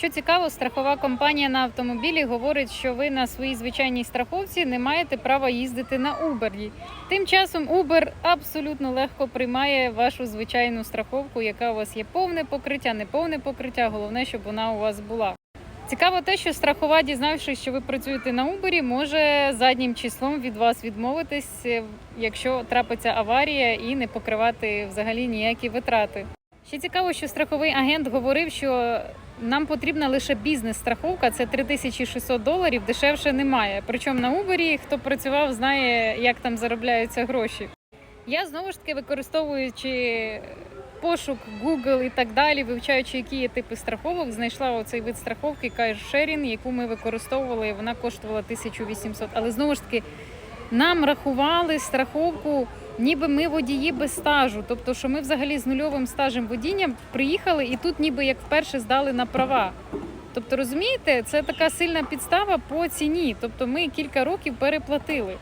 Що цікаво, страхова компанія на автомобілі говорить, що ви на своїй звичайній страховці не маєте права їздити на Uber. Тим часом Uber абсолютно легко приймає вашу звичайну страховку, яка у вас є повне покриття, не повне покриття. Головне, щоб вона у вас була. Цікаво те, що страхова, дізнавшись, що ви працюєте на Uber, може заднім числом від вас відмовитись, е, якщо трапиться аварія, і не покривати взагалі ніякі витрати. Ще цікаво, що страховий агент говорив, що нам потрібна лише бізнес-страховка, це 3600 доларів, дешевше немає. Причому на Uber, хто працював, знає, як там заробляються гроші. Я знову ж таки використовуючи пошук Google і так далі, вивчаючи, які є типи страховок, знайшла оцей вид страховки Sharing, яку ми використовували. Вона коштувала 1800. Але знову ж таки, нам рахували страховку, ніби ми водії без стажу. Тобто, що ми взагалі з нульовим стажем водіння приїхали і тут ніби як вперше здали на права. Тобто, розумієте, це така сильна підстава по ціні. Тобто, ми кілька років переплатили.